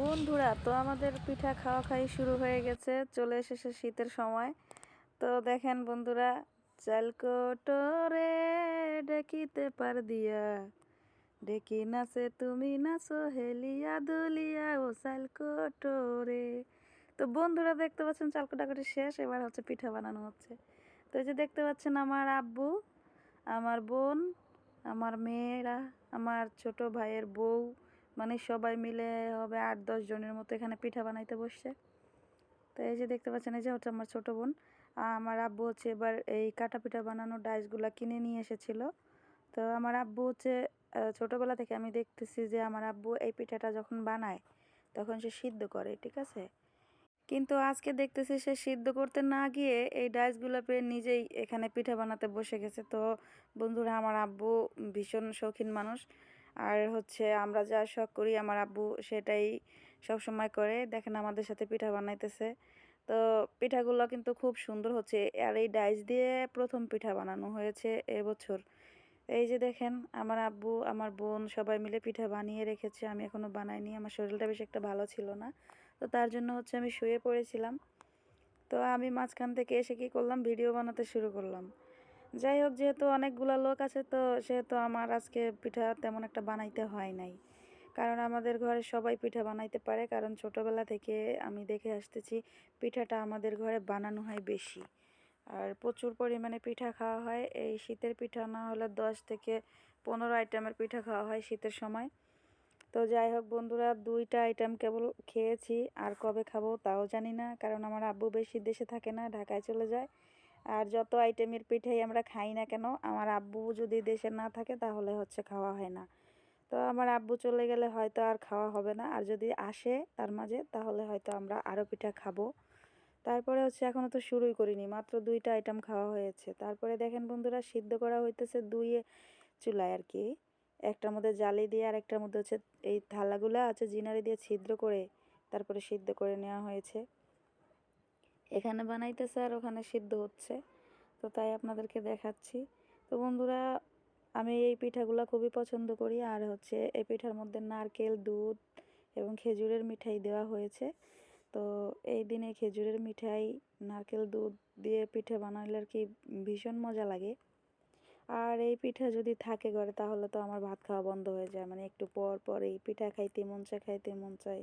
বন্ধুরা, তো আমাদের পিঠা খাওয়া খাই শুরু হয়ে গেছে। চলে এসেছে শীতের সময়। তো দেখেন বন্ধুরা, চালকোটরে ডেকিতে পার দিয়া। ডেকি নাচে, তুমি নাচো, হেলিয়া দুলিয়া ও চালকোটরে। তো বন্ধুরা, দেখতে পাচ্ছেন চালকোটাকুটি শেষ, এবার হচ্ছে পিঠা বানানো হচ্ছে। তো এই যে দেখতে পাচ্ছেন আমার আব্বু, আমার বোন, আমার মেয়েরা, আমার ছোট ভাইয়ের বউ মানে সবাই মিলে হবে আট, দশ জনের মতো এখানে পিঠা বানাইতে বসছে। তো এই যে দেখতে পাচ্ছেন, এই যে হচ্ছে আমার ছোটো বোন। আমার আব্বু হচ্ছে এবার এই কাটা পিঠা বানানোর ডাইসগুলা কিনে নিয়ে এসেছিল। তো আমার আব্বু হচ্ছে ছোটোবেলা থেকে আমি দেখতেছি যে আমার আব্বু এই পিঠাটা যখন বানায়, তখন সে সিদ্ধ করে, ঠিক আছে? কিন্তু আজকে দেখতেছি সে সিদ্ধ করতে না গিয়ে এই ডাইসগুলো পেয়ে নিজেই এখানে পিঠা বানাতে বসে গেছে। তো বন্ধুরা, আমার আব্বু ভীষণ শৌখিন মানুষ। আর হচ্ছে আমরা যা শখ করি আমার আব্বু সেটাই সব সময় করে। দেখেন আমাদের সাথে পিঠা বানাইতেছে। তো পিঠাগুলো কিন্তু খুব সুন্দর হচ্ছে। আর এই ডাইস দিয়ে প্রথম পিঠা বানানো হয়েছে এবছর। এই যে দেখেন, আমার আব্বু, আমার বোন সবাই মিলে পিঠা বানিয়ে রেখেছে। আমি এখনও বানাইনি। আমার শরীরটা বেশ একটা ভালো ছিল না। তো তার জন্য হচ্ছে আমি শুয়ে পড়েছিলাম। তো আমি মাঝখান থেকে এসে কি করলাম? ভিডিও বানাতে শুরু করলাম। যাই হোক যেহেতু অনেকগুলো লোক আছে, তো সেহেতু আমার আজকে পিঠা তেমন একটা বানাইতে হয় নাই। কারণ আমাদের ঘরে সবাই পিঠা বানাইতে পারে, কারণ ছোটোবেলা থেকে আমি দেখে আসতেছি পিঠাটা আমাদের ঘরে বানানো হয় বেশি। আর প্রচুর পরিমাণে পিঠা খাওয়া হয়। এই শীতের পিঠা না হলে দশ থেকে পনেরো আইটেমের পিঠা খাওয়া হয় শীতের সময়। তো যাই হোক বন্ধুরা, দুইটা আইটেম কেবল খেয়েছি, আর কবে খাব তাও জানি না, কারণ আমার আব্বু বেশি দেশে থাকে না, ঢাকায় চলে যায়। আর যত আইটেমের পিঠাই আমরা খাই না কেন, আমার আব্বু যদি দেশে না থাকে তাহলে হচ্ছে খাওয়া হয় না। তো আমার আব্বু চলে গেলে হয়তো আর খাওয়া হবে না, আর যদি আসে তার মাঝে তাহলে হয়তো আমরা আরও পিঠা খাব। তারপরে হচ্ছে এখনও তো শুরুই করিনি, মাত্র দুইটা আইটেম খাওয়া হয়েছে। তারপরে দেখেন বন্ধুরা, সিদ্ধ করা হইতেছে দুই চুলায় আর কি। একটার মধ্যে জালি দিয়ে আর একটার মধ্যে হচ্ছে এই থালাগুলো আছে জিনারি দিয়ে ছিদ্র করে তারপরে সিদ্ধ করে নেওয়া হয়েছে। এখানে বানাইতেছে আর ওখানে সিদ্ধ হচ্ছে। তো তাই আপনাদেরকে দেখাচ্ছি। তো বন্ধুরা, আমি এই পিঠাগুলো খুবই পছন্দ করি। আর হচ্ছে এই পিঠার মধ্যে নারকেল, দুধ এবং খেজুরের মিঠাই দেওয়া হয়েছে। তো এই দিনে খেজুরের মিঠাই, নারকেল, দুধ দিয়ে পিঠে বানাইলে আর কি ভীষণ মজা লাগে। আর এই পিঠা যদি থাকে ঘরে, তাহলে তো আমার ভাত খাওয়া বন্ধ হয়ে যায়। মানে একটু পর পর এই পিঠা খাইতে মন চায়, খাইতে মন চায়।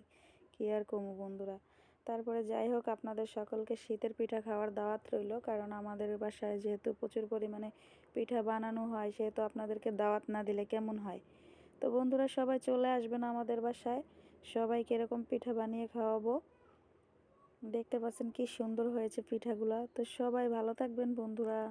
কি আর কমু বন্ধুরা? তারপরে যাই হোক, আপনাদের সকলকে শীতের পিঠা খাওয়ার দাওয়াত রইল। কারণ আমাদের বাসায় যেহেতু প্রচুর পরিমাণে পিঠা বানানো হয়, সেহেতু আপনাদেরকে দাওয়াত না দিলে কেমন হয়? তো বন্ধুরা, সবাই চলে আসবেন আমাদের বাসায়। সবাই কীরকম পিঠা বানিয়ে খাওয়াবো। দেখতে পাচ্ছেন কি সুন্দর হয়েছে পিঠাগুলা। তো সবাই ভালো থাকবেন বন্ধুরা।